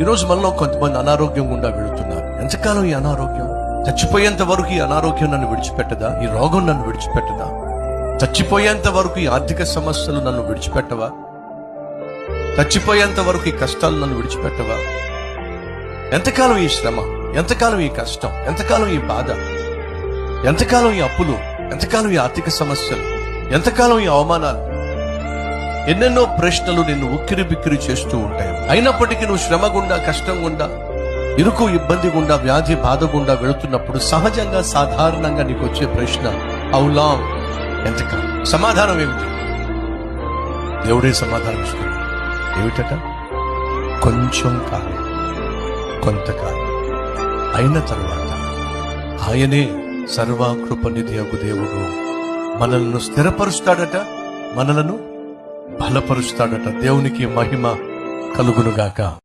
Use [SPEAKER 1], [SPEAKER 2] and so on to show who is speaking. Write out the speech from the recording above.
[SPEAKER 1] ఈరోజు మనలో కొంతమంది అనారోగ్యం గుండా వెళుతున్నారు. ఎంతకాలం ఈ అనారోగ్యం? చచ్చిపోయేంత వరకు ఈ అనారోగ్యం నన్ను విడిచిపెట్టదా? ఈ రోగం నన్ను విడిచిపెట్టదా? చచ్చిపోయేంత వరకు ఈ ఆర్థిక సమస్యలు నన్ను విడిచిపెట్టవా? చచ్చిపోయేంత వరకు ఈ కష్టాలు నన్ను విడిచిపెట్టవా? ఎంతకాలం ఈ శ్రమ? ఎంతకాలం ఈ కష్టం? ఎంతకాలం ఈ బాధ? ఎంతకాలం ఈ అప్పులు? ఎంతకాలం ఈ ఆర్థిక సమస్యలు? ఎంతకాలం ఈ అవమానాలు? ఎన్నెన్నో ప్రశ్నలు నిన్ను ఉక్కిరి బిక్కిరి చేస్తూ ఉంటాయి. అయినప్పటికీ నువ్వు శ్రమ గుండా కష్టం గుండా ఇరుకు ఇబ్బంది గుండా వ్యాధి బాధ గుండా వెళుతున్నప్పుడు సహజంగా సాధారణంగా నీకు వచ్చే ప్రశ్న అవులా ఎంతకాలం సమాధానం ఏమిటి? దేవుడే సమాధానం ఇస్తున్నాడు ఏమిటట? కొంచెం కాలం కొంతకాలం అయిన తర్వాత ఆయనే సర్వాకృపనిధి అగు దేవుడు. మనలను స్థిరపరుస్తాడట మనలను బలపరుస్తాడట దేవునికి మహిమ కలుగునుగాక.